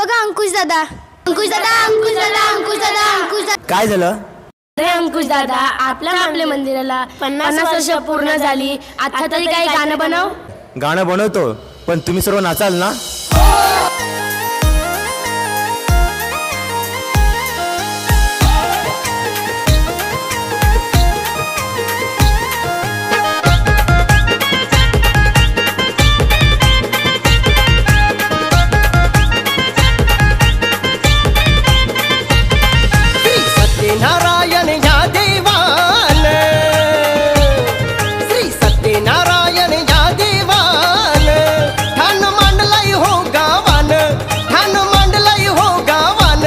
बघा अंकुश दादा. अंकुश दादा अंकुश दादा अंकुश दादा अंकुश दादा. काय झालं? अरे अंकुश दादा आपल्या आपल्या मंदिराला पन्नास वर्ष पूर्ण झाली. आता तरी काही गाणं बनव. गाणं बनवतो पण तुम्ही सर्व नाचाल ना? सत्यनारायण या देवान श्री सत्यनारायण या देवान ठाण मांडलंय हो गावान ठाण मांडलंय हो गावान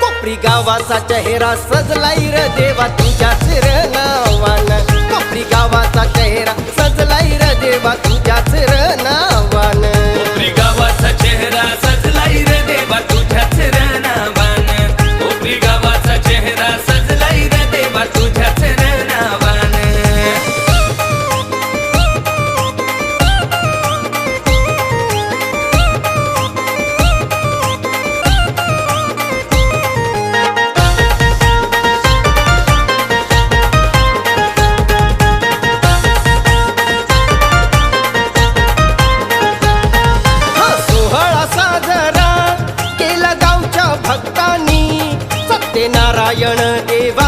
कोपरी गावाचा चेहरा सजलाय र देवा तुझ्याच र नावान कोपरी गावाचा चेहरा सजलाय र देवा तुझ्याच र सत्यनारायण देवा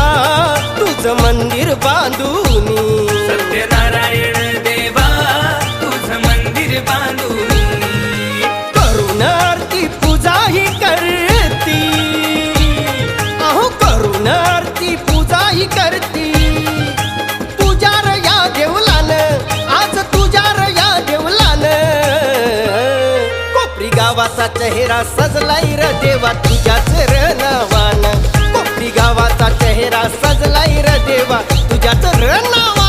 तुझं मंदिर बांधूनी सत्यनारायण देवा तुझं मंदिर बांधून करुण आरती पूजाही करती. अहो करुण आरती पूजाही करती. तुझ्यार या देवलान आज तुझ्यार या देवलान कोपरी गावाचा चेहरा सजलाय र देवा तुझ्याच र गावाचा चेहरा सजलाय र देवा. तुझ्याच र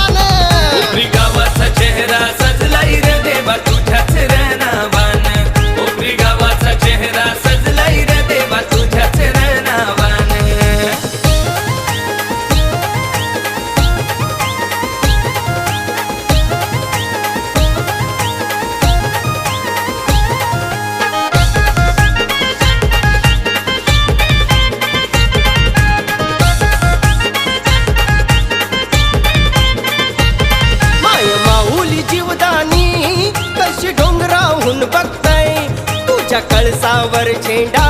तुझ्या कळसावर झेंडा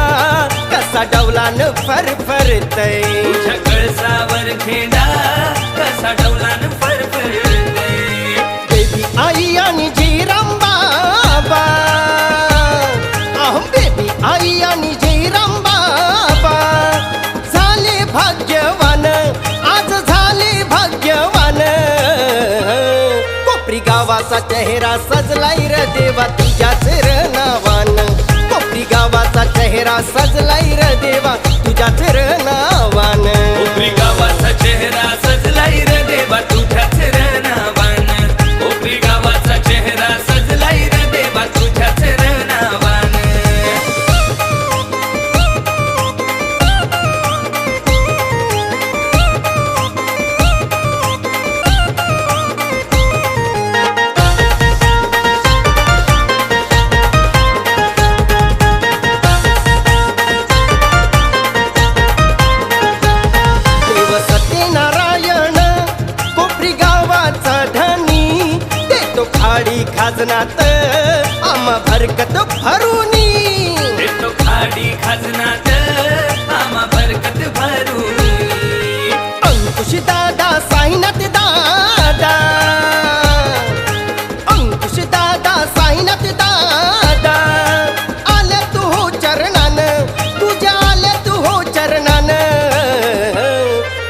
कसा डौलान फरफरतय तुझ्या कळसावर झेंडा कसा फरफरतय बेबी आई आणि जीराम बाबा. अहो बेबी आई आणि बाबा. झाले भाग्यवान आज झाले भाग्यवान. कोपरी गावाचा चेहरा सजलाय र देवा तुझ्याच र नावान कोपरी गावाचा चेहरा सजलाय र देवा तुझ्याच र नावान गावाचा चेहरा खाडी खाजनात आम्हा भरकत भरूनी. देतो खाडी खाजनात आम्हा बरकत भरून. अंकुश दादा साईनाथ दादा. अंकुश दादा साईनाथ दादा. आले तू हो चरणान तुझ्या आले तू हो चरणान.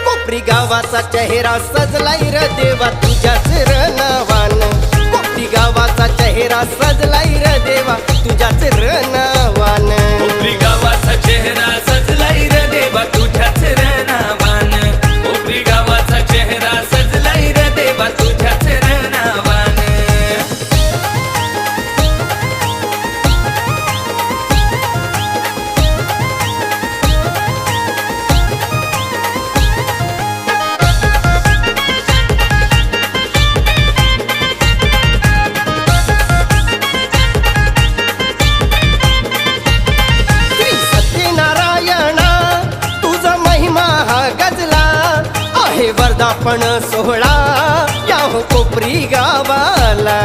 कोपरी गावाचा चेहरा सजलाय र देवा तुझ्याच र वर्धापन सोहळा या हो कोपरी गावाला.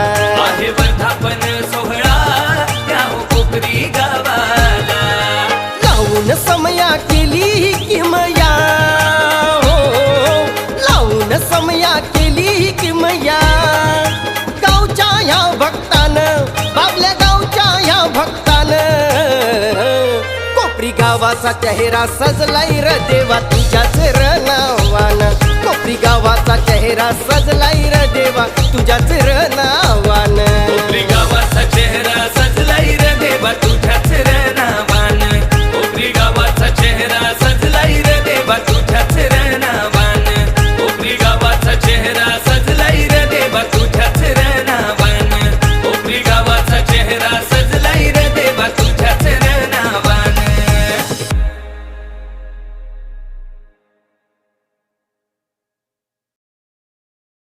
आहे वर्धापन सोहळा या हो कोकरी गावाला. लावून समया केली किमया. हो लावून समया केली किमया. गावच्या ह्या भक्तानं बाबल्या गावच्या ह्या भक्तानं कोपरी गावाचा चेहरा सजलाय र देवा कोपरी गावाचा चेहरा सजलाय र देवा. तुझ्याच र नावा.